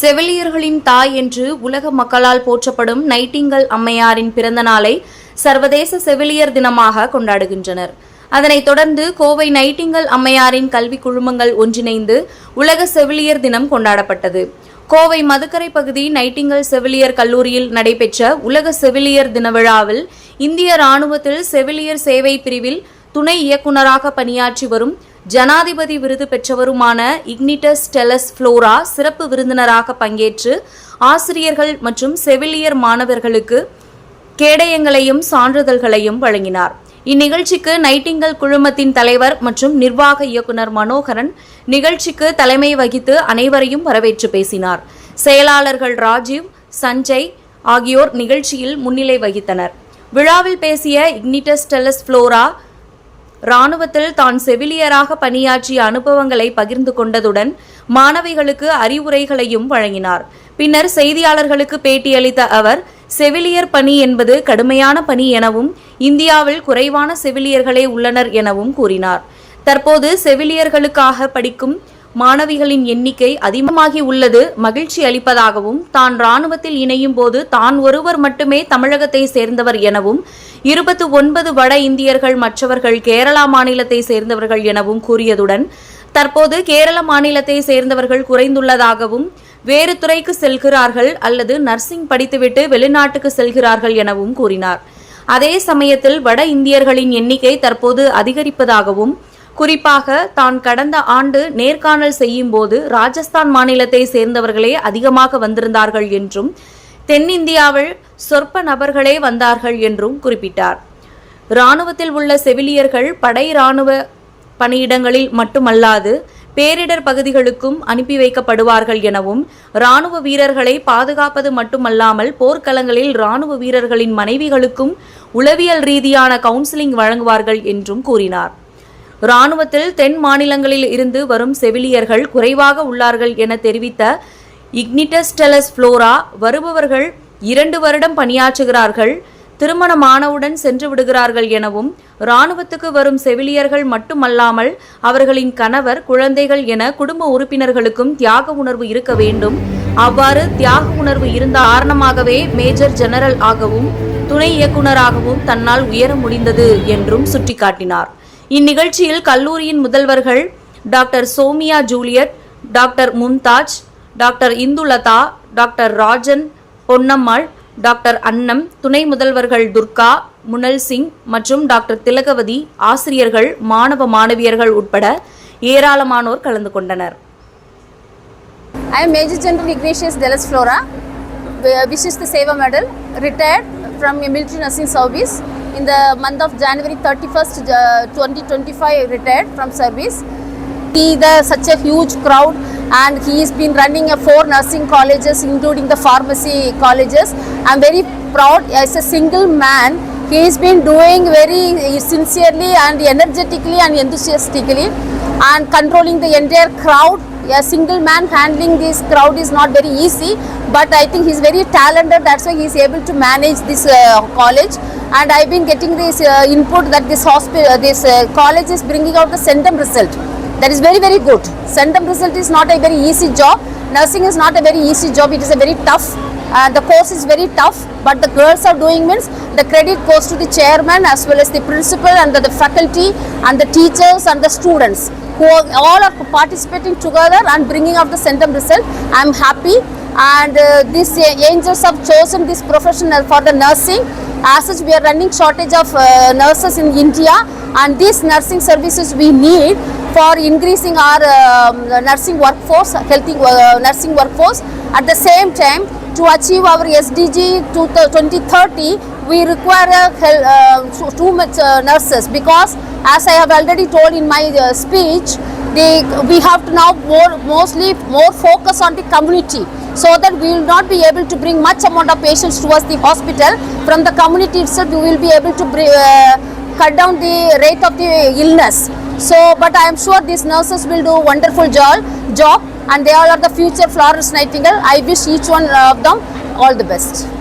செவிலியர்களின் தாய் என்று உலக மக்களால் போற்றப்படும் நைட்டிங்கல் அம்மையாரின் பிறந்த நாளை சர்வதேச செவிலியர் தினமாக கொண்டாடுகின்றனர். அதனைத் தொடர்ந்து கோவை நைட்டிங்கல் அம்மையாரின் கல்வி குழுமங்கள் ஒன்றிணைந்து உலக செவிலியர் தினம் கொண்டாடப்பட்டது. கோவை மதுக்கரை பகுதி நைட்டிங்கல் செவிலியர் கல்லூரியில் நடைபெற்ற உலக செவிலியர் தின விழாவில் இந்திய ராணுவத்தில் செவிலியர் சேவை பிரிவில் துணை இயக்குநராக பணியாற்றி வரும் ஜனாதிபதி விருது பெற்றவருமான இக்னிட்டஸ் டெலஸ் ஃப்ளோரா சிறப்பு விருந்தினராக பங்கேற்று ஆசிரியர்கள் மற்றும் செவிலியர் மாணவர்களுக்கு கேடயங்களையும் சான்றிதழ்களையும் வழங்கினார். இந்நிகழ்ச்சிக்கு நைட்டிங்கல் குழுமத்தின் தலைவர் மற்றும் நிர்வாக இயக்குனர் மனோகரன் நிகழ்ச்சிக்கு தலைமை வகித்து அனைவரையும் வரவேற்று பேசினார். செயலாளர்கள் ராஜீவ் சஞ்சய் ஆகியோர் நிகழ்ச்சியில் முன்னிலை வகித்தனர். விழாவில் பேசிய இக்னிட்டஸ் டெலஸ் ஃப்ளோரா ராணுவத்தில் தான் செவிலியராக பணியாற்றிய அனுபவங்களை பகிர்ந்து கொண்டதுடன் மாணவிகளுக்கு அறிவுரைகளையும் வழங்கினார். பின்னர் செய்தியாளர்களுக்கு பேட்டியளித்த அவர் செவிலியர் பணி என்பது கடுமையான பணி எனவும் இந்தியாவில் குறைவான செவிலியர்களே உள்ளனர் எனவும் கூறினார். தற்போது செவிலியர்களுக்காக படிக்கும் மாணவிகளின் எண்ணிக்கை அதிகமாகி உள்ளது. மகிழ்ச்சி அளிப்பதாகவும் தான் ராணுவத்தில் இணையும் போது தான் ஒருவர் மட்டுமே தமிழகத்தை சேர்ந்தவர் எனவும் இருபத்து ஒன்பது வட இந்தியர்கள் மற்றவர்கள் கேரளா மாநிலத்தை சேர்ந்தவர்கள் எனவும் கூறியதுடன் தற்போது கேரள மாநிலத்தை சேர்ந்தவர்கள் குறைந்துள்ளதாகவும் வேறு துறைக்கு செல்கிறார்கள் அல்லது நர்சிங் படித்துவிட்டு வெளிநாட்டுக்கு செல்கிறார்கள் எனவும் கூறினார். அதே சமயத்தில் வட இந்தியர்களின் எண்ணிக்கை தற்போது அதிகரிப்பதாகவும் குறிப்பாக தான் கடந்த ஆண்டு நேர்காணல் செய்யும் போது ராஜஸ்தான் மாநிலத்தை சேர்ந்தவர்களே அதிகமாக வந்திருந்தார்கள் என்றும் தென்னிந்தியாவில் சொற்ப நபர்களே வந்தார்கள் என்றும் குறிப்பிட்டார். இராணுவத்தில் உள்ள செவிலியர்கள் படை இராணுவ பணியிடங்களில் மட்டுமல்லாது பேரிடர் பகுதிகளுக்கும் அனுப்பி வைக்கப்படுவார்கள் எனவும் இராணுவ வீரர்களை பாதுகாப்பது மட்டுமல்லாமல் போர்க்களங்களில் இராணுவ வீரர்களின் மனைவிகளுக்கும் உளவியல் ரீதியான கவுன்சிலிங் வழங்குவார்கள் என்றும் கூறினார். இராணுவத்தில் தென் மாநிலங்களில் இருந்து வரும் செவிலியர்கள் குறைவாக உள்ளார்கள் என தெரிவித்த இக்னிட்டஸ் டெலஸ் ஃப்ளோரா வருபவர்கள் இரண்டு வருடம் பணியாற்றுகிறார்கள் திருமணமானவுடன் சென்று விடுகிறார்கள் எனவும் இராணுவத்துக்கு வரும் செவிலியர்கள் மட்டுமல்லாமல் அவர்களின் கணவர் குழந்தைகள் என குடும்ப உறுப்பினர்களுக்கும் தியாக உணர்வு இருக்க வேண்டும். அவ்வாறு தியாக உணர்வு இருந்த காரணமாகவே மேஜர் ஜெனரல் ஆகவும் துணை இயக்குநராகவும் தன்னால் உயர முடிந்தது என்றும் சுட்டிக்காட்டினார். இந்நிகழ்ச்சியில் கல்லூரியின் முதல்வர்கள் doctor Soumya Juliet doctor Mumtaz doctor Indhulatha doctor Rajan Ponnammal doctor Annam துணை முதல்வர்கள் துர்கா முனல் சிங் மற்றும் டாக்டர் திலகவதி ஆசிரியர்கள் மாணவ மாணவியர்கள் உட்பட ஏராளமானோர் கலந்து கொண்டனர் I am Major General Ignatius Delas Flora wishes the Seva medal retired from a military nursing service இந்த month of January thirty first twenty twenty five retired from service See the such a huge crowd and he has been running a four nursing colleges including the pharmacy colleges. I'm very proud as a single man. He has been doing very sincerely and energetically and enthusiastically and controlling the entire crowd. A single man handling this crowd is not very easy, but I think he's very talented. That's why he's able to manage this uh, college. And I've been getting this uh, input that this hospital, this uh, college is bringing out the centum result. That is very very good. Centum result is not a very easy job. Nursing is not a very easy job. It is a very tough. Uh, the course is very tough, but the girls are doing means the credit goes to the chairman as well as the principal and the, the faculty and the teachers and the students who are, all are participating together and bringing up the centum result. I am happy and uh, these uh, angels have chosen this profession for the nursing. As such, we are running shortage of uh, nurses in India and these nursing services we need for increasing our um, nursing workforce, healthy uh, nursing workforce. At the same time, to achieve our SDG to the 2030, we require uh, uh, too- too much uh, nurses because, as I have already told in my uh, speech, we have to now more mostly more focus on the community so that we will not be able to bring much amount of patients towards the hospital. From the community itself, we will be able to bring, uh, cut down the rate of the illness. So, but I am sure these nurses will do wonderful job, job and they all are the future Florence Nightingale. I wish each one of them all the best.